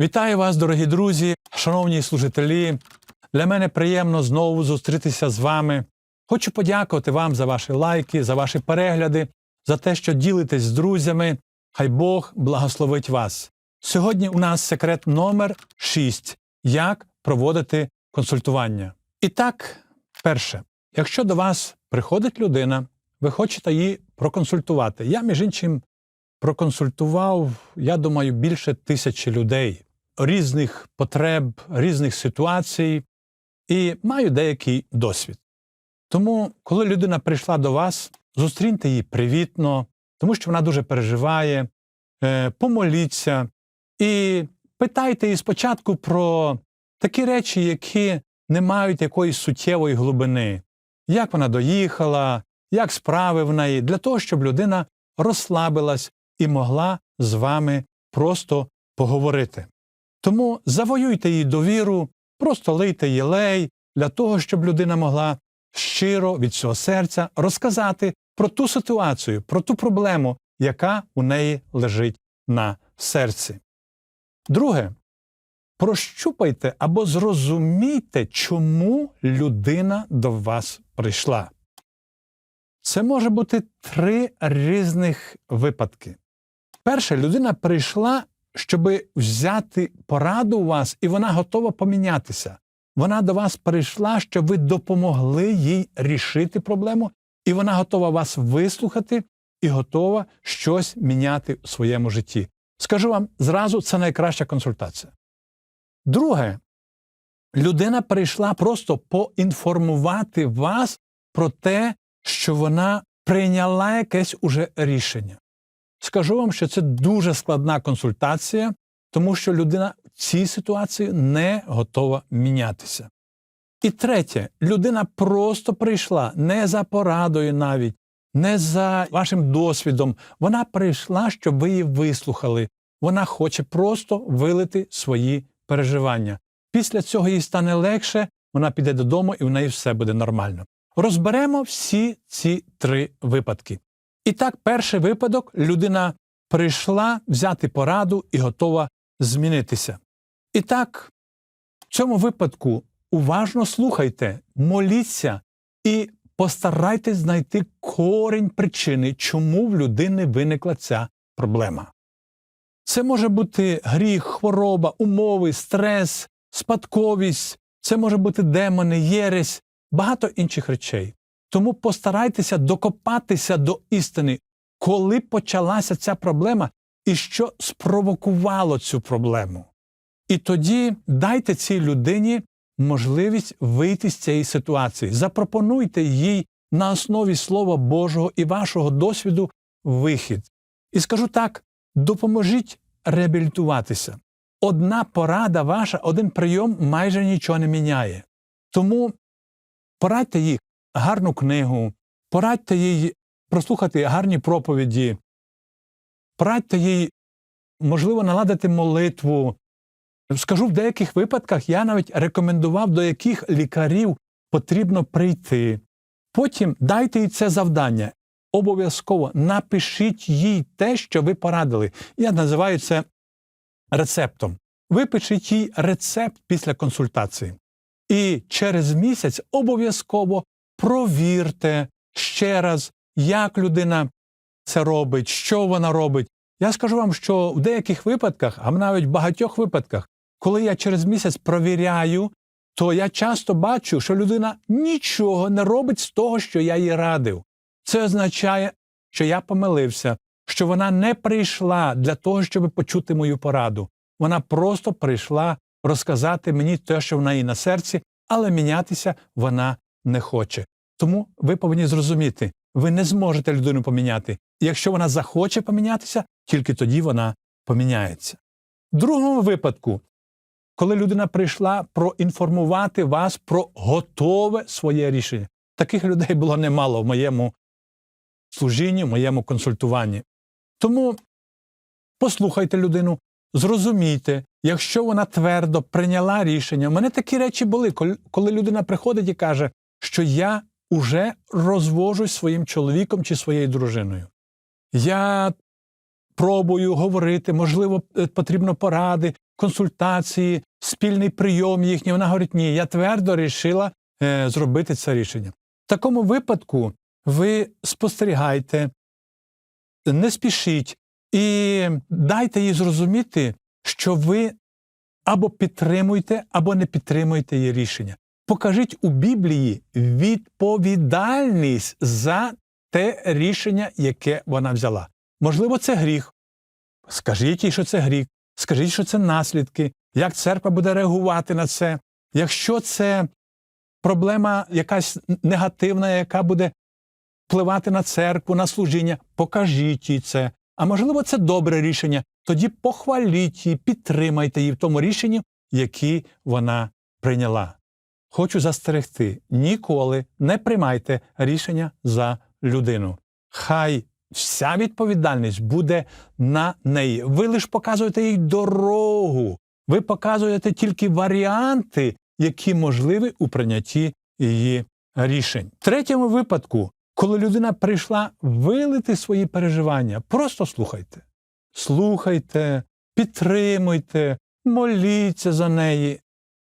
Вітаю вас, дорогі друзі, шановні служителі. Для мене приємно знову зустрітися з вами. Хочу подякувати вам за ваші лайки, за ваші перегляди, за те, що ділитесь з друзями. Хай Бог благословить вас. Сьогодні у нас секрет номер 6. Як проводити консультування. І так, перше, якщо до вас приходить людина, ви хочете її проконсультувати. Я, між іншим, проконсультував, я думаю, більше тисячі людей різних потреб, різних ситуацій і маю деякий досвід. Тому, коли людина прийшла до вас, зустріньте її привітно, тому що вона дуже переживає, е, помоліться і питайте її спочатку про такі речі, які не мають якоїсь суттєвої глибини, як вона доїхала, як справи в неї, для того, щоб людина розслабилась і могла з вами просто поговорити. Тому завоюйте її довіру, просто лийте єлей для того, щоб людина могла щиро від всього серця розказати про ту ситуацію, про ту проблему, яка у неї лежить на серці. Друге, прощупайте або зрозумійте, чому людина до вас прийшла. Це може бути три різних випадки. Перше, людина прийшла, щоб взяти пораду у вас, і вона готова помінятися. Вона до вас прийшла, щоб ви допомогли їй рішити проблему, і вона готова вас вислухати і готова щось міняти у своєму житті. Скажу вам зразу, це найкраща консультація. Друге, людина прийшла просто поінформувати вас про те, що вона прийняла якесь уже рішення. Скажу вам, що це дуже складна консультація, тому що людина в цій ситуації не готова мінятися. І третє, людина просто прийшла не за порадою навіть, не за вашим досвідом. Вона прийшла, щоб ви її вислухали. Вона хоче просто вилити свої переживання. Після цього їй стане легше, вона піде додому і в неї все буде нормально. Розберемо всі ці три випадки. І так, перший випадок людина прийшла взяти пораду і готова змінитися. І так, в цьому випадку уважно слухайте, моліться і постарайтесь знайти корінь причини, чому в людини виникла ця проблема. Це може бути гріх, хвороба, умови, стрес, спадковість, це може бути демони, єресь, багато інших речей. Тому постарайтеся докопатися до істини, коли почалася ця проблема і що спровокувало цю проблему. І тоді дайте цій людині можливість вийти з цієї ситуації. Запропонуйте їй на основі Слова Божого і вашого досвіду вихід. І скажу так: допоможіть реабілітуватися. Одна порада ваша, один прийом майже нічого не міняє. Тому порадьте їй гарну книгу, порадьте їй прослухати гарні проповіді, порадьте їй, можливо, наладити молитву. Скажу, в деяких випадках я навіть рекомендував, до яких лікарів потрібно прийти. Потім дайте їй це завдання. Обов'язково напишіть їй те, що ви порадили. Я називаю це рецептом. Випишіть їй рецепт після консультації. І через місяць обов'язково провірте ще раз, як людина це робить, що вона робить. Я скажу вам, що в деяких випадках, а навіть в багатьох випадках, коли я через місяць провіряю, то я часто бачу, що людина нічого не робить з того, що я їй радив. Це означає, що я помилився, що вона не прийшла для того, щоб почути мою пораду. Вона просто прийшла розказати мені те, що в неї на серці, але мінятися вона не хоче. Тому ви повинні зрозуміти, ви не зможете людину поміняти. І якщо вона захоче помінятися, тільки тоді вона поміняється. В другому випадку, коли людина прийшла проінформувати вас про готове своє рішення, таких людей було немало в моєму служінні, в моєму консультуванні. Тому послухайте людину, зрозумійте, якщо вона твердо прийняла рішення. У мене такі речі були, коли людина приходить і каже, що я уже розвожусь своїм чоловіком чи своєю дружиною. Я пробую говорити, можливо, потрібно поради, консультації, спільний прийом їхній. Вона говорить, ні, я твердо рішила е, зробити це рішення. В такому випадку ви спостерігайте, не спішіть і дайте їй зрозуміти, що ви або підтримуєте, або не підтримуєте її рішення. Покажіть у Біблії відповідальність за те рішення, яке вона взяла. Можливо, це гріх. Скажіть їй, що це гріх, скажіть, що це наслідки, як церква буде реагувати на це. Якщо це проблема якась негативна, яка буде впливати на церкву, на служіння, покажіть їй це. А можливо, це добре рішення. Тоді похваліть її, підтримайте її в тому рішенні, яке вона прийняла. Хочу застерегти: ніколи не приймайте рішення за людину. Хай вся відповідальність буде на неї. Ви лише показуєте їй дорогу, ви показуєте тільки варіанти, які можливі у прийнятті її рішень. В третьому випадку, коли людина прийшла вилити свої переживання, просто слухайте. Слухайте, підтримуйте, моліться за неї.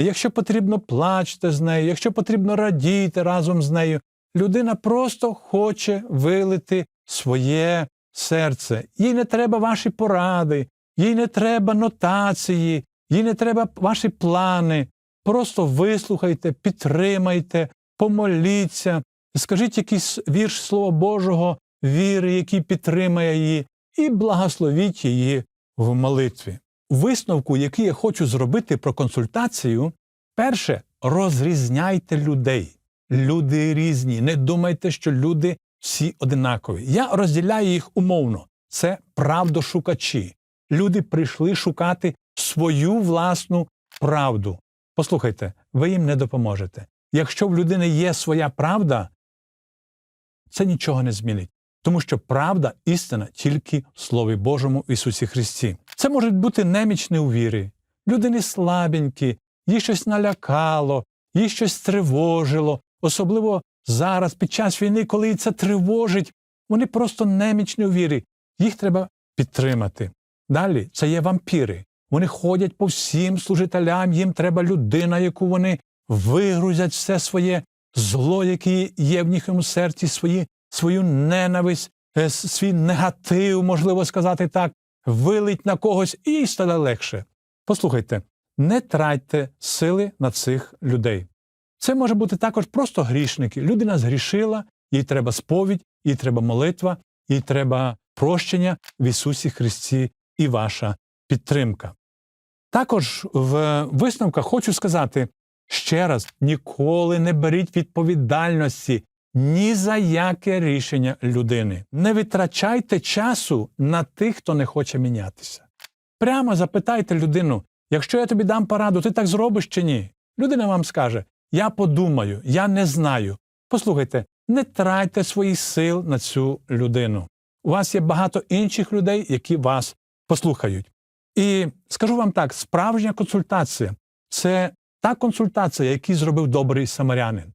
Якщо потрібно, плачте з нею, якщо потрібно радійте разом з нею. Людина просто хоче вилити своє серце. Їй не треба ваші поради, їй не треба нотації, їй не треба ваші плани. Просто вислухайте, підтримайте, помоліться, скажіть якийсь вірш Слова Божого, віри, який підтримає її, і благословіть її в молитві. Висновку, який я хочу зробити про консультацію, перше розрізняйте людей. Люди різні. Не думайте, що люди всі одинакові. Я розділяю їх умовно. Це правдошукачі. Люди прийшли шукати свою власну правду. Послухайте, ви їм не допоможете. Якщо в людини є своя правда, це нічого не змінить. Тому що правда, істина тільки в Слові Божому Ісусі Христі. Це можуть бути немічні у вірі, людини слабенькі, їй щось налякало, їй щось тривожило, особливо зараз, під час війни, коли їй це тривожить, вони просто немічні у вірі. Їх треба підтримати. Далі це є вампіри. Вони ходять по всім служителям, їм треба людина, яку вони вигрузять все своє зло, яке є в їхньому серці, свої, свою ненависть, е, свій негатив, можливо сказати так, вилить на когось і стане легше. Послухайте, не тратьте сили на цих людей. Це може бути також просто грішники. Людина згрішила, їй треба сповідь, їй треба молитва, їй треба прощення в Ісусі Христі і ваша підтримка. Також в висновках хочу сказати ще раз: ніколи не беріть відповідальності ні за яке рішення людини. Не витрачайте часу на тих, хто не хоче мінятися. Прямо запитайте людину, якщо я тобі дам пораду, ти так зробиш чи ні? Людина вам скаже: Я подумаю, я не знаю. Послухайте, не тратьте своїх сил на цю людину. У вас є багато інших людей, які вас послухають. І скажу вам так: справжня консультація це та консультація, яку зробив добрий самарянин.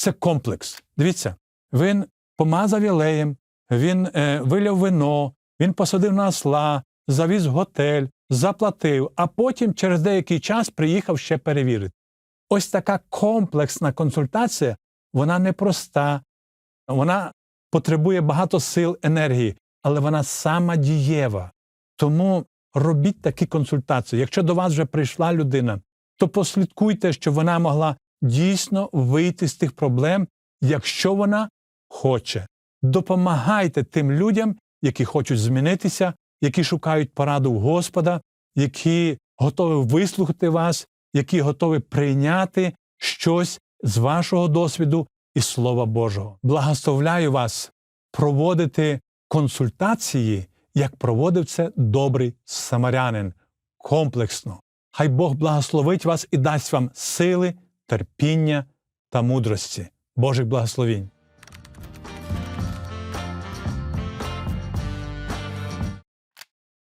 Це комплекс. Дивіться, він помазав ялеєм, він е, виляв вино, він посадив на осла, завіз готель, заплатив, а потім через деякий час приїхав ще перевірити. Ось така комплексна консультація, вона непроста, вона потребує багато сил, енергії, але вона сама дієва. Тому робіть такі консультації. Якщо до вас вже прийшла людина, то послідкуйте, щоб вона могла дійсно вийти з тих проблем, якщо вона хоче. Допомагайте тим людям, які хочуть змінитися, які шукають пораду Господа, які готові вислухати вас, які готові прийняти щось з вашого досвіду і Слова Божого. Благословляю вас проводити консультації, як проводив це добрий самарянин, комплексно. Хай Бог благословить вас і дасть вам сили, терпіння та мудрості. Божих благословінь.